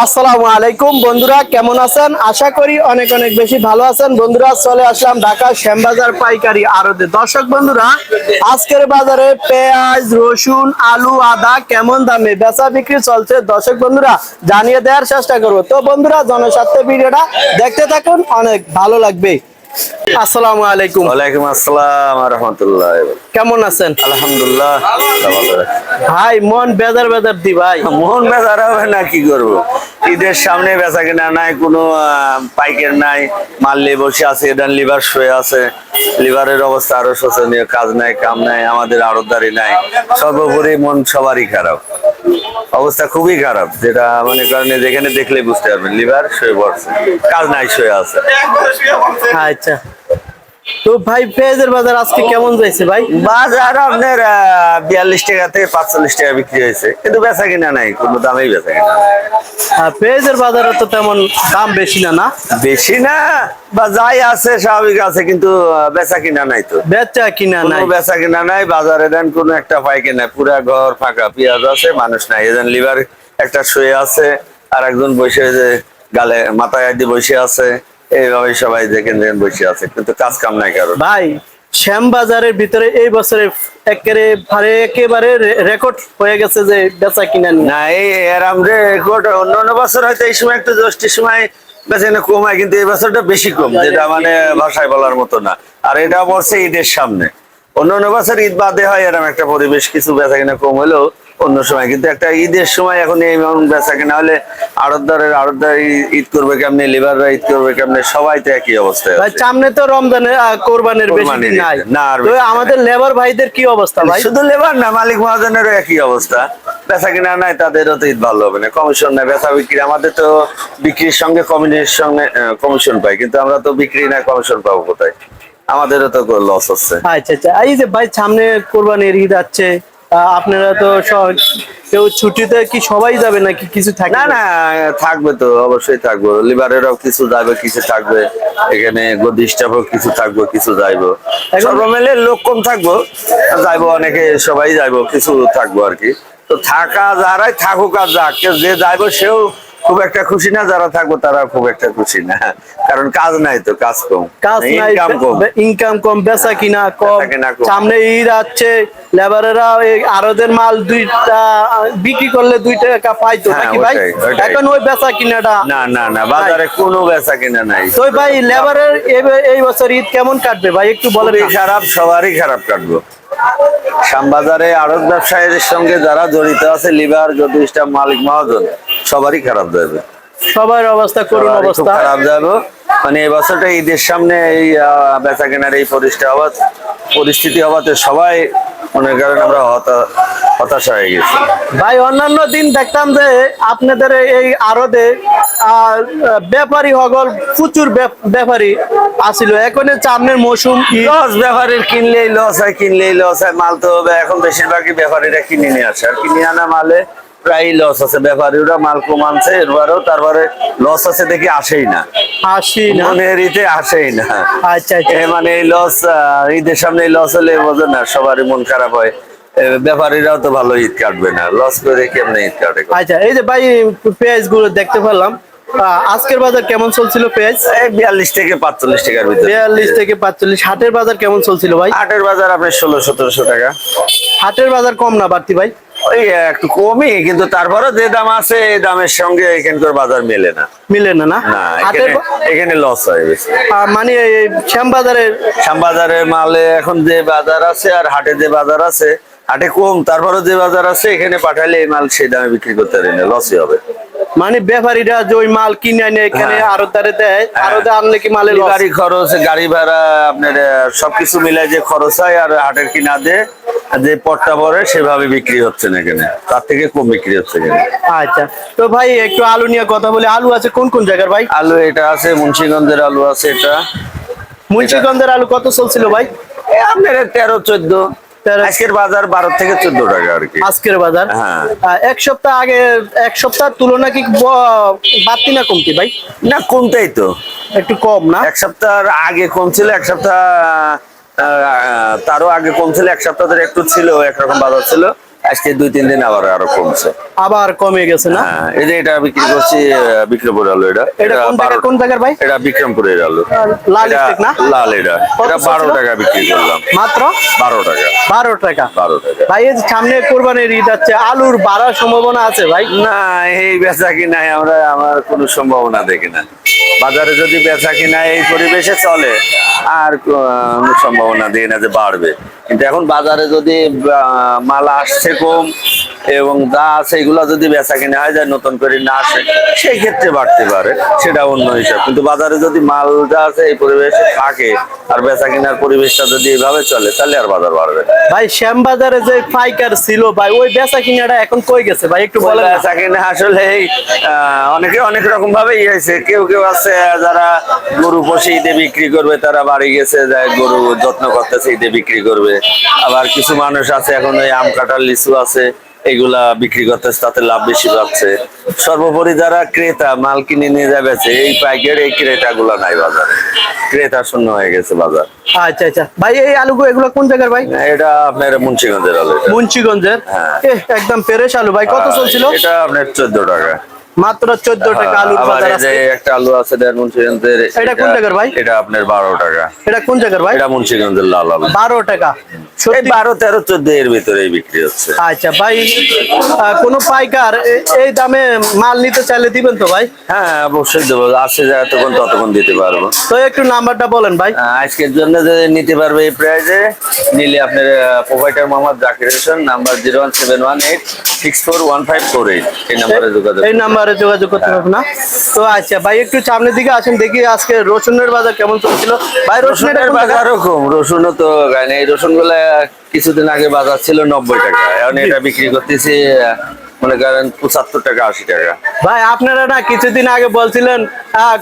আসসালামু আলাইকুম বন্ধুরা, কেমন আছেন? আশা করি অনেক অনেক বেশি ভালো আছেন। বন্ধুরা, চলে আসলাম ঢাকা শ্যামবাজার পাইকারি আড়তে। দর্শক বন্ধুরা, আজকের বাজারে পেঁয়াজ, রসুন, আলু, আদা কেমন দামে বেচা বিক্রি চলছে? দর্শক বন্ধুরা, জানিয়ে দেওয়ার চেষ্টা করব। তো বন্ধুরা, জনস্বার্থে ভিডিওটা দেখতে থাকুন, অনেক ভালো লাগবে। আসসালামু আলাইকুম। ওয়ালাইকুম আসসালাম রহমতুল্লাহ কেমন আছেন? আলহামদুলিল্লাহ ভাই মন বেজার বেজার দি ভাই। মন বেজার হবে না কি করব? ঈদের সামনে বেচা কিনা নাই কোনো পাইকের নাই। মাল্লি বসে আছে এটা লিভার শুয়ে আছে। লিভারের অবস্থা আরও শোচনীয় কাজ নাই কাম নাই আমাদের আড়তদারি নাই। সর্বোপরি মন সবারই খারাপ। অবস্থা খুবই খারাপ যেটা মনে করেন যেখানে দেখলে বুঝতে পারবেন লিভার শুয়ে পড়ছে কাজ নাই শুয়ে আছে। আচ্ছা। তো ভাই পেঁয়াজের বাজার আজকে কেমন যাইছে ভাই? বাজার আপনার বিয়াল্লিশ টাকা থেকে পাঁচচল্লিশ টাকা বিক্রি হয়েছে। কিন্তু বেচা কিনা নাই কোনো দামেই বেচা কিনা। আর পেঁয়াজের বাজারে তো তেমন দাম বেশি না না? বেশি না বা যাই আছে স্বাভাবিক আছে কিন্তু বেচা কিনা নাই তো। বেচা কিনা নাই। বেচা কিনা নাই বাজারে দেন কোনো একটা পাইকে নাই পুরা ঘর ফাঁকা পেঁয়াজ আছে মানুষ নাই। এজন লিভার একটা শুয়ে আছে আর একজন বসে যে গালে মাথায় আদি বসে আছে। এইভাবে সবাই দেখেন দেখেন বসে আছে কিন্তু কাজ কাম নাই কারণ ভাই শ্যাম বাজারের ভিতরে এই বছরে একেবারে ভারে একেবারে রেকর্ড হয়ে গেছে যে বেচা কিনা না এই রেকর্ড অন্য অন্য বছর হয়তো এই সময় একটু জ্যৈষ্ঠের সময় বেশি না কম হয় কিন্তু এই বছরটা বেশি কম যেটা মানে ভাষায় বলার মতো না। আর এটা পড়ছে ঈদের সামনে। অন্য অন্য বছর ঈদ বাদে হয় এরকম একটা পরিবেশ কিছু বেচা কিনা কম হলেও অন্য সময়। কিন্তু একটা ঈদের সময় এখন এই বেচা কিনা হলে আড়তদারের আড়তদার ঈদ করবে কেমনে লিভাররা ঈদ করবে কেমনে সবাই তো একই অবস্থায় ভাই সামনে তো রমজানের কোরবানির বেশি দিন নাই। না তো আমাদের লেবার ভাইদের কি অবস্থা ভাই? শুধু লেবার না মালিক মহাজনেরও একই অবস্থা। বেচা কিনা নাই তাদেরও তো ঈদ ভালো হবে না কমিশন নাই। বেচা বিক্রি আমাদের তো বিক্রির সঙ্গে কমিশনের সঙ্গে কমিশন পাই কিন্তু আমরা তো বিক্রি না কমিশন পাবো কোথায়? আমাদেরও তো লস হচ্ছে। আচ্ছা আচ্ছা। এই যে ভাই সামনে কোরবানির ঈদ আছে আপনারা তো কেউ ছুটিতে কি সবাই যাবে নাকি কিছু থাকবে না না থাকবে তো অবশ্যই থাকব। লিভারেরও কিছু যাবে কিছু থাকবে। এখানে গদি স্টাফও কিছু থাকব কিছু যাইবো। সর্বমেলে লোক কম থাকব যাইবো অনেকে সবাই যাইবো কিছু থাকব আর কি। তো থাকা যারাই থাকুক আর যাক যে যাইবো সেও খুব একটা খুশি না যারা থাকব তারা খুব একটা খুশি না। কারণ কাজ নাই তো কাজ কম। কাজ নাই ইনকাম কম। বেচা কিনা কম বেচা কিনা কম। সামনে ঈদ আছে লেবারেরা আরদের মাল দুইটা বিক্রি করলে দুই টাকা পাইতো হ্যাঁ, নাকি ভাই। এখন ওই বেচা কিনাটা। না না না বাজারে কোনো বেচা কিনা নাই। তো ভাই লেবারের এই বছর ঈদ কেমন কাটবে ভাই একটু বলেন খারাপ সবারই খারাপ কাটবো। শ্যামবাজারে আড়ত ব্যবসায়ীদের সঙ্গে যারা জড়িত আছে লিভার যদি স্টাফ মালিক মহাজন সবারই খারাপ যাবে। সবার অবস্থা করুন অবস্থা। খারাপ যাবে। মানে এই বছরটা ঈদের সামনে এই বেচা কেনার এই পরিস্থিতি হওয়া পরিস্থিতি হওয়াতে সবাই মনে করেন আমরা হতাশা হয়ে গেছি। ভাই অন্যান্য দিন দেখতাম যে আপনাদের এই আরদে ব্যাপারী হগল প্রচুর ব্যাপারী আসিল। এখন আপনার মৌসুম লস ব্যাপারীর কিনলেই লস হয় কিনলেই লস হয় মাল তো হবে। এখন বেশিরভাগই ব্যাপারীরা কিনে নিয়ে আসে। আর কিনে আনা মালে প্রায় লস আছে। ব্যাপারীরা মাল কমানছে এরপরেও তারপরে লস আছে দেখি আসেই না। আসি না? মনের ঈদে আসেই না। আচ্ছা আচ্ছা। মানে এই লস ঈদের সামনে লস হলে বোঝে না সবারই মন খারাপ হয়। ব্যাপারীরাও তো ভালো ঈদ কাটবে না। লস করে কেমনে ঈদ কাটে? আচ্ছা এই যে ভাই পেঁয়াজগুলো দেখতে পেলাম। আজকের বাজার কেমন চলছিল পেঁয়াজ? বিয়াল্লিশ থেকে পাঁচচল্লিশ টাকার ভিতরে। বিয়াল্লিশ থেকে পাঁচচল্লিশ। হাটের বাজার কেমন চলছিল ভাই? হাটের বাজার আপনার ষোলো সতেরোশো টাকা। হাটের বাজার কম না বাড়তি ভাই? ওই একটু কমই কিন্তু তারপরে যে দাম আছে এই দামের সঙ্গে এখানকার বাজার মেলে না। মিলে না না? এখানে লস হয় বেশি। মানে শ্যামবাজারের মালে এখন যে বাজার আছে আর হাটে যে বাজার আছে হাটে কম তারপরে যে বাজার আছে এখানে পাঠালে এই মাল সেই দামে বিক্রি করতে পারি না লসই হবে। মানে ব্যাপারীরা যে ওই মাল কিনে আনে এখানে হ্যাঁ। আরও তারে দেয় আরও আনলে কি মালের গাড়ি খরচ গাড়ি ভাড়া আপনার সবকিছু মিলাই যে খরচ হয় আর হাটের কিনা দিয়ে যে পটটা পরে সেভাবে বিক্রি হচ্ছে না এখানে। তার থেকে কম বিক্রি হচ্ছে এখানে। আচ্ছা। তো ভাই একটু আলু নিয়ে কথা বলি। আলু আছে কোন কোন জায়গার ভাই? আলু এটা আছে মুন্সিগঞ্জের আলু আছে এটা। মুন্সিগঞ্জের আলু কত চলছিল ভাই? আপনার তেরো চোদ্দ। আজকের বাজার বারো থেকে চোদ্দ টাকা আর কি। আজকের বাজার? হ্যাঁ। এক সপ্তাহ আগে এক সপ্তাহ তুলনা কি বাড়তি না কমতি ভাই? না কমতেই তো। একটু কম না? এক সপ্তাহ আগে কমছিল এক সপ্তাহ তারও আগে কমছিল এক সপ্তাহ ধরে একটু ছিল একরকম বাজার ছিল। আজকে দুই তিন দিন আবার আরও কমছে। আবার কমে গেছে না? হ্যাঁ এই যে এটা বিক্রি করছি বিক্রমপুর আলু এটা। এটা কোন জায়গার ভাই? এটা বিক্রমপুরের আলু। লাল না? লাল এটা। এটা বারো টাকা বিক্রি করলাম। মাত্র? বারো টাকা। বারো টাকা। বারো টাকা। ভাই এই যে সামনে কোরবানির ঈদ আছে আলুর বাড়ার সম্ভাবনা আছে ভাই? না এই বেচা কিনায় আমরা আমার কোনো সম্ভাবনা দেখি না। বাজারে যদি বেচা কিনা এই পরিবেশে চলে, আর সম্ভাবনা দিয়ে না যে বাড়বে। কিন্তু এখন বাজারে যদি মাল আসছে কম এবং যা আছে এগুলো যদি বেচা কিনা হয় যায় নতুন করে না আসে সেই ক্ষেত্রে বাড়তে পারে। সেটা অন্য হিসাব। কিন্তু বাজারে যদি মাল যা আছে এই পরিবেশে থাকে আর বেচা কিনার পরিবেশটা যদি এভাবে চলে তাহলে আর বাজার বাড়বে ভাই শ্যামবাজারে যে পাইকার ছিল ভাই ওই বেচা কিনাটা এখন কই গেছে? ভাই একটু বলেন না। বেচা কিনা আসলে অনেকে অনেক রকম ভাবে ইয়ে হয়েছে। কেউ কেউ আছে যারা গরু পোষে ঈদে বিক্রি করবে তারা বাড়ি গেছে যায় গরু যত্ন করতেছে ঈদে বিক্রি করবে। আবার কিছু মানুষ আছে এখন ওই আম কাঁঠাল লিচু আছে। এগুলা বিক্রি করতেছে তাতে লাভ বেশি পাচ্ছে। সর্বোপরি যারা ক্রেতা মাল কিনে নিয়ে যাবে এই পাইকার এই ক্রেতা গুলা নাই বাজারে। ক্রেতা শূন্য হয়ে গেছে বাজার। আচ্ছা আচ্ছা। ভাই এই আলুগুলো এগুলো কোন জায়গার ভাই? এটা আপনার মুন্সিগঞ্জের আলু মুন্সিগঞ্জের? হ্যাঁ। একদম পেরেশ আলু। ভাই কত চলছিল? এটা আপনার চোদ্দ টাকা। মাত্র চোদ্দ টাকা আলুর বাজার আছে। একটা আলু আছে এটা মুন্সিগঞ্জের এটা কোন জায়গার ভাই? এটা আপনার বারো টাকা। এটা কোন জায়গার ভাই? এটা মুন্সিগঞ্জের লাল আলু। বারো টাকা। এই সত্যি বারো তেরো চোদ্দ এর ভিতরে বিক্রি হচ্ছে। আচ্ছা ভাই পাইকার এই দামে মাল নিতে চাইলে দিবেন তো ভাই? হ্যাঁ অবশ্যই দেবো। আসছে যতক্ষণ ততক্ষণ দিতে পারব। তো একটু নাম্বারটা বলেন ভাই। আজকের জন্য যদি নিতে পারবে এই প্রাইজে নিলে আপনার provider Mohammad Zakir Hossain number zero one seven one eight six four one five four eight. এই নাম্বারে যোগাযোগ এই নাম্বারে যোগাযোগ করতে হবে না। তো আচ্ছা ভাই একটু সামনের দিকে আসেন দেখি আজকে রসুনের বাজার কেমন চলছিল। ভাই রসুনের রসুনের বাজার ওরকম রসুনও তো এই রসুনগুলা কিছুদিন আগে বাজার ছিল নব্বই টাকা এখন এটা বিক্রি করতেছি মনে করেন পঁচাত্তর টাকা আশি টাকা। ভাই আপনারা না কিছুদিন আগে বলছিলেন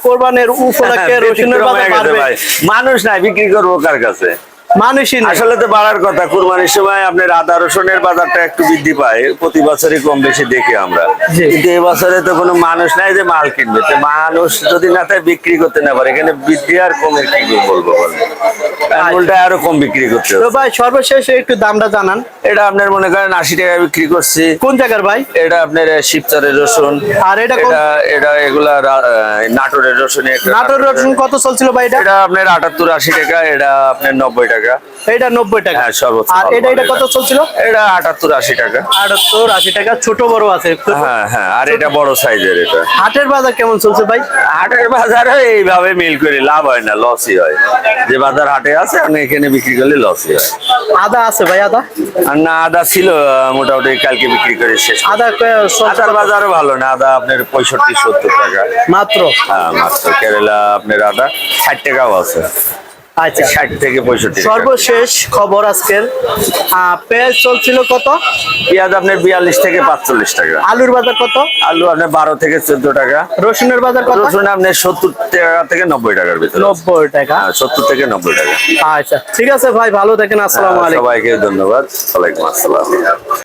কোরবানের উপলক্ষে রসুনের বাজার হয়ে বাড়বে। ভাই। মানুষ নাই বিক্রি করব কার কাছে? মানুষই আসলে তো বাড়ার কথা কুরবানির সময় আপনার আদা রসুনের বাজারটা একটু বৃদ্ধি পায় প্রতি বছরই কম বেশি দেখি আমরা। কিন্তু এবছরে তো কোনো মানুষ নাই যে মাল কিনবে। তো মানুষ যদি না তাই বিক্রি করতে না পারে এখানে বৃদ্ধি আর কমে কি বলব বলেন? মূলটা আরও কম বিক্রি করতে তো ভাই সর্বশেষ একটু দামটা জানান। এটা আপনার মনে করেন আশি টাকা বিক্রি করছি। কোন জায়গার ভাই? এটা আপনার শিবচরের রসুন। আর এটা এটা এগুলা নাটোরের রসুন নাটোর রসুন কত চলছিল ভাই এটা? এটা আপনার আটাত্তর আশি টাকা এটা আপনার নব্বই টাকা। এটা নব্বই টাকা। হ্যাঁ, সর্বোচ্চ আর এটা এটা কত চলছিল? এটা আটাত্তর আশি টাকা। আটাত্তর আশি টাকা ছোট বড় আছে। হ্যাঁ হ্যাঁ আর এটা বড় সাইজের এটা। হাটের বাজার কেমন চলছে ভাই? হাটের বাজারে এইভাবে মিল করে লাভ হয় না লসই হয়। যে বাজার হাটে আছে আমি এখানে বিক্রি করলে লসই হয়। আদা আছে ভাই আদা? আর না আদা ছিল মোটামুটি কালকে বিক্রি করে শেষ আদা আদার বাজারও ভালো না আদা আপনার পঁয়ষট্টি সত্তর টাকা। মাত্র? হ্যাঁ মাত্র। কেরালা আপনার আদা ষাট টাকাও আছে। আচ্ছা। ষাট থেকে পঁয়ষট্টি সর্বশেষ খবর আজকের। পেঁয়াজ চলছিল কত? পেঁয়াজ আপনার বিয়াল্লিশ থেকে পাঁচচল্লিশ টাকা। আলুর বাজার কত? আলু আপনার বারো থেকে চোদ্দ টাকা। রসুনের বাজার কত? রসুন আপনার সত্তর টাকা থেকে নব্বই টাকার ভিতরে নব্বই টাকা। হ্যাঁ সত্তর থেকে নব্বই টাকা। আচ্ছা ঠিক আছে ভাই ভালো থাকেন আসসালামু আলাইকুম। সবাইকে ধন্যবাদ। ওয়ালাইকুম আসসালাম।